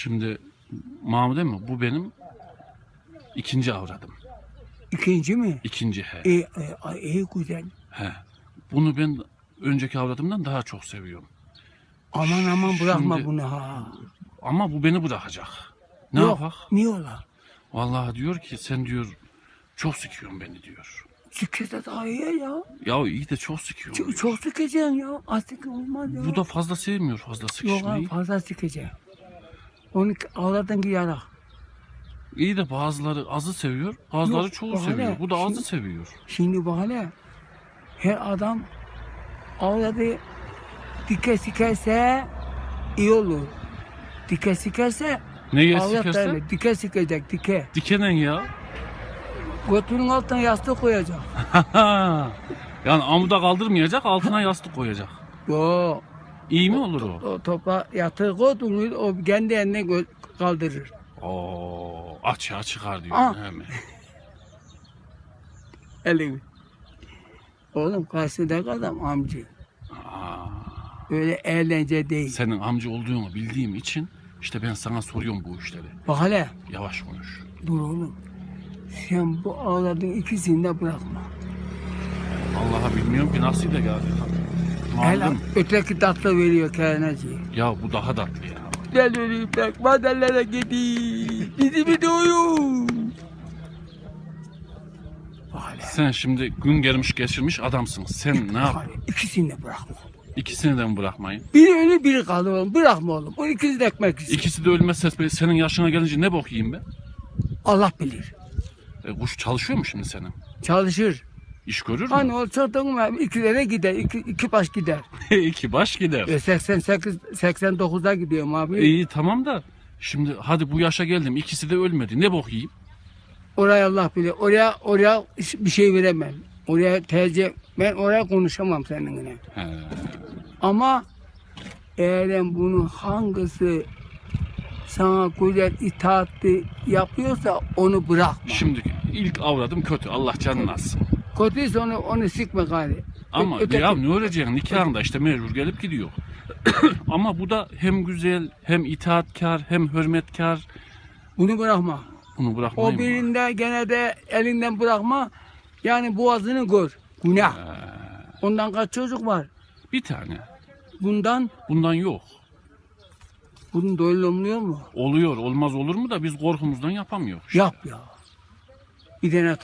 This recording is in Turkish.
Şimdi Mahmut mi? Bu benim ikinci avradım. İkinci mi? İkinci he. İyi, e, iyi güzel. He. Bunu ben önceki avradımdan daha çok seviyorum. Aman aman bırakma Şimdi- bunu ha. Ama bu beni bırakacak. Ne Yok, yapak? Niye ola? Vallahi diyor ki sen diyor çok sıkıyorsun beni diyor. Sikese daha iyi ya. Ya iyi de çok sıkıyorsun. Çok, çok sıkacaksın ya. Az sıkı olmaz ya. Bu da fazla sevmiyor fazla Yok sıkışmayı. fazla sıkacaksın. Onu avladın ki yarak. İyi de bazıları azı seviyor, bazıları Yok, çoğu bak hele, seviyor. Bu da azı şimdi- seviyor. Şimdi bak hele. Her adam avladı dike sikerse iyi olur. Dike sikerse Neye sikerse? Dike sikecek dike. Dikenen ya. Götünün altına yastık koyacak. yani amuda kaldırmayacak, altına yastık koyacak. Yo. İyi mi olur o? O topa yatır koydun o kendi eline gö- kaldırır. Oo, açığa çıkar diyor. Aa. Hemen. Elini. Oğlum karşıdaki adam amcı. Aa, Öyle eğlence değil. senin amca olduğunu bildiğim için işte ben sana soruyorum bu işleri. Bak hele. Yavaş konuş. Dur oğlum. Sen bu avladığın ikisini de bırakma. Allah'a bilmiyorum ki nasıl da geldi. Malum. öteki tatlı veriyor kainatçı. Ya bu daha tatlı ya. Gel öleyim bak madallere gideyim. Doyum. Bak hele. Sen şimdi gün gelmiş geçirmiş adamsın. Sen ne yap? İkisini de bırakma. İkisini de mi bırakmayın? Biri ölü biri kalır oğlum. Bırakma oğlum. O ikisi de ekmek istiyor. İkisi de ölmezse senin yaşına gelince ne bok yiyeyim ben? Allah bilir. E, kuş çalışıyor mu şimdi senin? Çalışır. İş görür mü? Hani o çortanın var. İkilere gider. iki, iki baş gider. İki baş gider. E 88, 89'da gidiyorum abi. İyi tamam da şimdi hadi bu yaşa geldim ikisi de ölmedi. Ne bok yiyeyim? Oraya Allah bilir. Oraya oraya bir şey veremem. Oraya tercih ben oraya konuşamam seninle. He. Ama eğer bunu hangisi sana güzel itaatli yapıyorsa onu bırakma. Şimdi ilk avradım kötü. Allah canını alsın. Kötüyse onu, onu sıkma gari. Ama Öteki- ya ne öleceksin nikahında işte mecbur gelip gidiyor. Ama bu da hem güzel hem itaatkar hem hürmetkar. Bunu bırakma. Bunu O bırakmayayım. mı? birinde gene de elinden bırakma. Yani boğazını gör. Günah. Ondan kaç çocuk var? Bir tane. Bundan Bundan yok. bunun doyulmuyor mu? Oluyor olmaz olur mu da biz korkumuzdan yapamıyoruz. Yap ya. Bir tane